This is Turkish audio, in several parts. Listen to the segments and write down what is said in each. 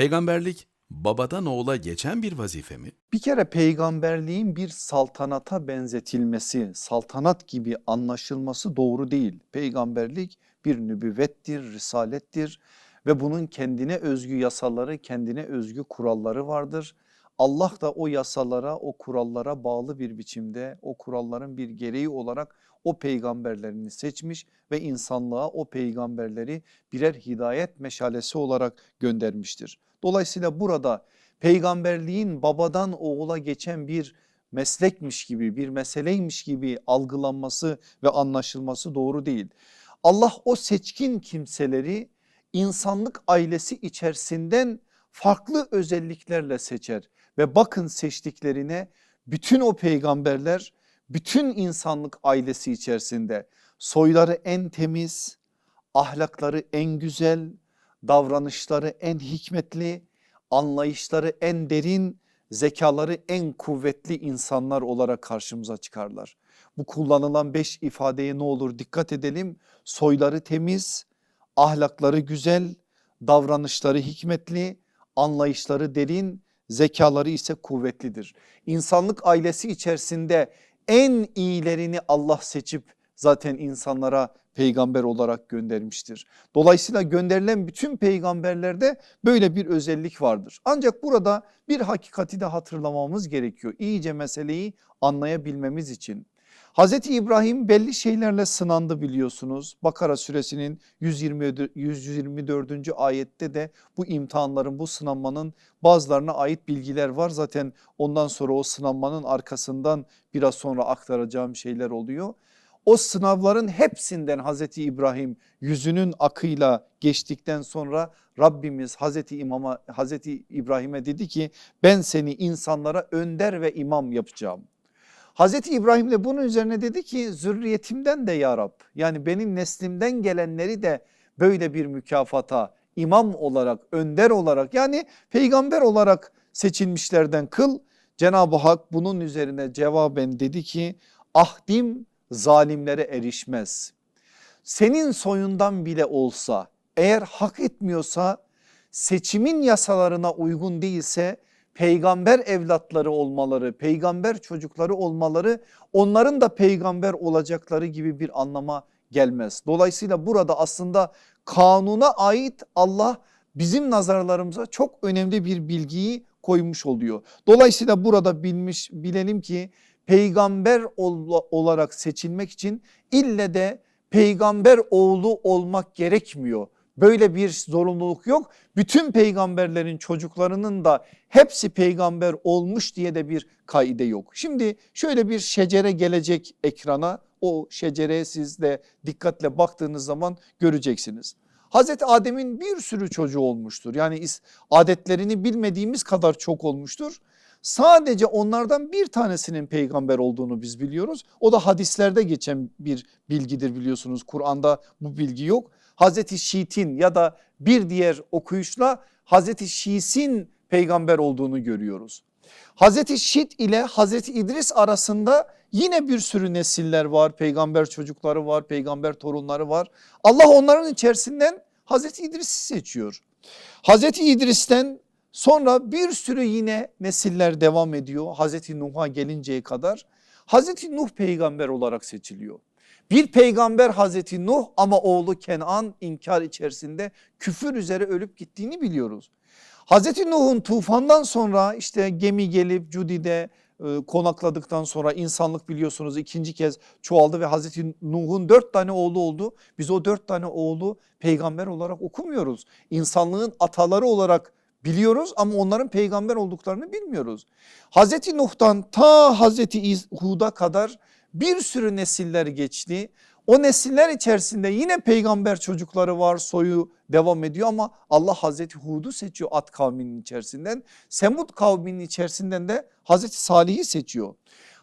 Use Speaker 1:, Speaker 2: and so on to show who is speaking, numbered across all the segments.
Speaker 1: Peygamberlik babadan oğula geçen bir vazife mi?
Speaker 2: Bir kere peygamberliğin bir saltanata benzetilmesi, saltanat gibi anlaşılması doğru değil. Peygamberlik bir nübüvvettir, risalettir ve bunun kendine özgü yasaları, kendine özgü kuralları vardır. Allah da o yasalara, o kurallara bağlı bir biçimde, o kuralların bir gereği olarak o peygamberlerini seçmiş ve insanlığa o peygamberleri birer hidayet meşalesi olarak göndermiştir. Dolayısıyla burada peygamberliğin babadan oğula geçen bir meslekmiş gibi bir meseleymiş gibi algılanması ve anlaşılması doğru değil. Allah o seçkin kimseleri insanlık ailesi içerisinden farklı özelliklerle seçer ve bakın seçtiklerine bütün o peygamberler bütün insanlık ailesi içerisinde soyları en temiz, ahlakları en güzel, davranışları en hikmetli, anlayışları en derin, zekaları en kuvvetli insanlar olarak karşımıza çıkarlar. Bu kullanılan beş ifadeye ne olur dikkat edelim. Soyları temiz, ahlakları güzel, davranışları hikmetli, anlayışları derin, zekaları ise kuvvetlidir. İnsanlık ailesi içerisinde en iyilerini Allah seçip zaten insanlara peygamber olarak göndermiştir. Dolayısıyla gönderilen bütün peygamberlerde böyle bir özellik vardır. Ancak burada bir hakikati de hatırlamamız gerekiyor. İyice meseleyi anlayabilmemiz için. Hazreti İbrahim belli şeylerle sınandı biliyorsunuz. Bakara suresinin 120, 124. ayette de bu imtihanların bu sınanmanın bazılarına ait bilgiler var. Zaten ondan sonra o sınanmanın arkasından biraz sonra aktaracağım şeyler oluyor. O sınavların hepsinden Hazreti İbrahim yüzünün akıyla geçtikten sonra Rabbimiz Hazreti İmam'a Hazreti İbrahim'e dedi ki ben seni insanlara önder ve imam yapacağım. Hazreti İbrahim de bunun üzerine dedi ki zürriyetimden de ya Rab yani benim neslimden gelenleri de böyle bir mükafata imam olarak önder olarak yani peygamber olarak seçilmişlerden kıl. Cenab-ı Hak bunun üzerine cevaben dedi ki ahdim zalimlere erişmez. Senin soyundan bile olsa eğer hak etmiyorsa seçimin yasalarına uygun değilse peygamber evlatları olmaları, peygamber çocukları olmaları onların da peygamber olacakları gibi bir anlama gelmez. Dolayısıyla burada aslında kanuna ait Allah bizim nazarlarımıza çok önemli bir bilgiyi koymuş oluyor. Dolayısıyla burada bilmiş bilelim ki peygamber ol, olarak seçilmek için ille de peygamber oğlu olmak gerekmiyor. Böyle bir zorunluluk yok. Bütün peygamberlerin çocuklarının da hepsi peygamber olmuş diye de bir kaide yok. Şimdi şöyle bir şecere gelecek ekrana o şecereye siz de dikkatle baktığınız zaman göreceksiniz. Hazreti Adem'in bir sürü çocuğu olmuştur. Yani adetlerini bilmediğimiz kadar çok olmuştur. Sadece onlardan bir tanesinin peygamber olduğunu biz biliyoruz. O da hadislerde geçen bir bilgidir biliyorsunuz. Kur'an'da bu bilgi yok. Hazreti Şit'in ya da bir diğer okuyuşla Hazreti Şis'in peygamber olduğunu görüyoruz. Hazreti Şit ile Hazreti İdris arasında yine bir sürü nesiller var. Peygamber çocukları var, peygamber torunları var. Allah onların içerisinden Hazreti İdris'i seçiyor. Hazreti İdris'ten sonra bir sürü yine nesiller devam ediyor. Hazreti Nuh'a gelinceye kadar. Hazreti Nuh peygamber olarak seçiliyor. Bir peygamber Hazreti Nuh ama oğlu Kenan inkar içerisinde küfür üzere ölüp gittiğini biliyoruz. Hazreti Nuh'un tufandan sonra işte gemi gelip Cudi'de e, konakladıktan sonra insanlık biliyorsunuz ikinci kez çoğaldı ve Hazreti Nuh'un dört tane oğlu oldu. Biz o dört tane oğlu peygamber olarak okumuyoruz. İnsanlığın ataları olarak biliyoruz ama onların peygamber olduklarını bilmiyoruz. Hazreti Nuh'tan ta Hazreti Hud'a kadar bir sürü nesiller geçti. O nesiller içerisinde yine peygamber çocukları var soyu devam ediyor ama Allah Hazreti Hud'u seçiyor At kavminin içerisinden. Semud kavminin içerisinden de Hazreti Salih'i seçiyor.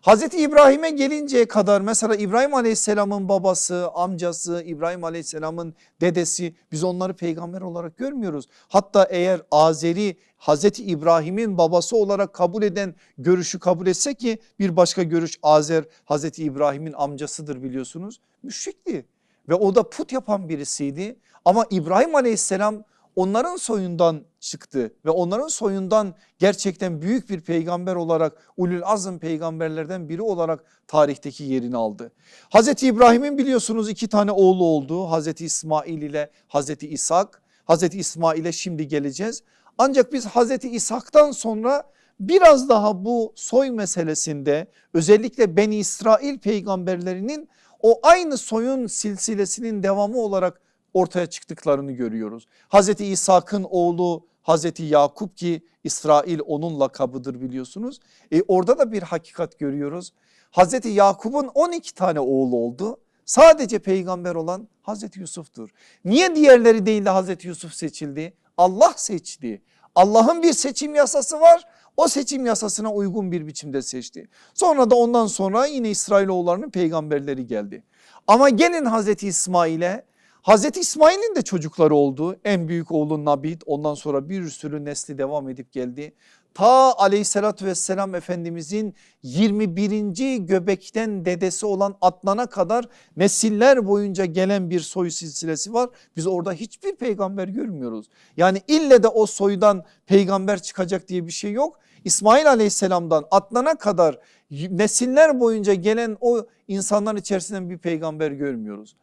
Speaker 2: Hazreti İbrahim'e gelinceye kadar mesela İbrahim Aleyhisselam'ın babası, amcası, İbrahim Aleyhisselam'ın dedesi biz onları peygamber olarak görmüyoruz. Hatta eğer Azeri Hazreti İbrahim'in babası olarak kabul eden görüşü kabul etse ki bir başka görüş Azer Hazreti İbrahim'in amcasıdır biliyorsunuz. Müşrikti ve o da put yapan birisiydi ama İbrahim Aleyhisselam onların soyundan çıktı ve onların soyundan gerçekten büyük bir peygamber olarak ulul azm peygamberlerden biri olarak tarihteki yerini aldı. Hazreti İbrahim'in biliyorsunuz iki tane oğlu oldu. Hazreti İsmail ile Hazreti İshak. Hazreti İsmail'e şimdi geleceğiz. Ancak biz Hazreti İshak'tan sonra biraz daha bu soy meselesinde özellikle Beni İsrail peygamberlerinin o aynı soyun silsilesinin devamı olarak ortaya çıktıklarını görüyoruz. Hazreti İshak'ın oğlu Hazreti Yakup ki İsrail onun lakabıdır biliyorsunuz. E orada da bir hakikat görüyoruz. Hazreti Yakup'un 12 tane oğlu oldu. Sadece peygamber olan Hazreti Yusuf'tur. Niye diğerleri değil de Hazreti Yusuf seçildi? Allah seçti. Allah'ın bir seçim yasası var. O seçim yasasına uygun bir biçimde seçti. Sonra da ondan sonra yine İsrailoğullarının peygamberleri geldi. Ama gelin Hazreti İsmail'e Hazreti İsmail'in de çocukları oldu. En büyük oğlu Nabit ondan sonra bir sürü nesli devam edip geldi. Ta aleyhissalatü vesselam Efendimizin 21. göbekten dedesi olan Adnan'a kadar nesiller boyunca gelen bir soy silsilesi var. Biz orada hiçbir peygamber görmüyoruz. Yani ille de o soydan peygamber çıkacak diye bir şey yok. İsmail aleyhisselamdan Adnan'a kadar nesiller boyunca gelen o insanların içerisinden bir peygamber görmüyoruz.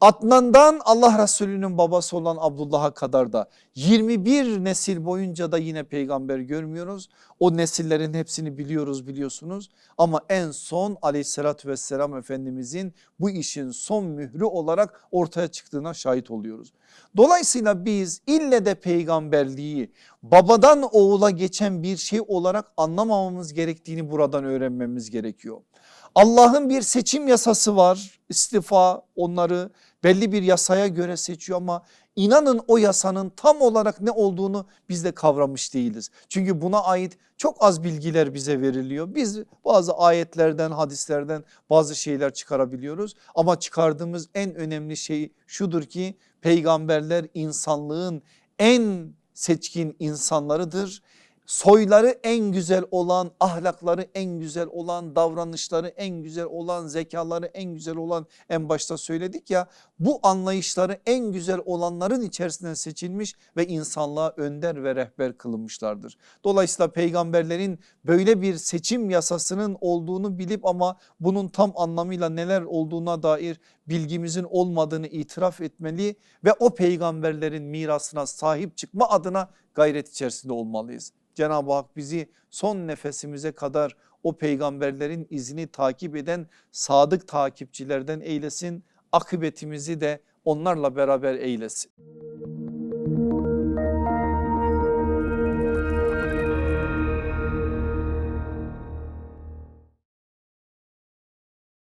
Speaker 2: Adnan'dan Allah Resulü'nün babası olan Abdullah'a kadar da 21 nesil boyunca da yine peygamber görmüyoruz. O nesillerin hepsini biliyoruz biliyorsunuz ama en son aleyhissalatü vesselam Efendimizin bu işin son mührü olarak ortaya çıktığına şahit oluyoruz. Dolayısıyla biz ille de peygamberliği babadan oğula geçen bir şey olarak anlamamamız gerektiğini buradan öğrenmemiz gerekiyor. Allah'ın bir seçim yasası var istifa onları belli bir yasaya göre seçiyor ama inanın o yasanın tam olarak ne olduğunu biz de kavramış değiliz. Çünkü buna ait çok az bilgiler bize veriliyor. Biz bazı ayetlerden hadislerden bazı şeyler çıkarabiliyoruz ama çıkardığımız en önemli şey şudur ki peygamberler insanlığın en seçkin insanlarıdır soyları en güzel olan, ahlakları en güzel olan, davranışları en güzel olan, zekaları en güzel olan en başta söyledik ya bu anlayışları en güzel olanların içerisinden seçilmiş ve insanlığa önder ve rehber kılınmışlardır. Dolayısıyla peygamberlerin böyle bir seçim yasasının olduğunu bilip ama bunun tam anlamıyla neler olduğuna dair bilgimizin olmadığını itiraf etmeli ve o peygamberlerin mirasına sahip çıkma adına gayret içerisinde olmalıyız. Cenab-ı Hak bizi son nefesimize kadar o peygamberlerin izini takip eden sadık takipçilerden eylesin. Akıbetimizi de onlarla beraber eylesin.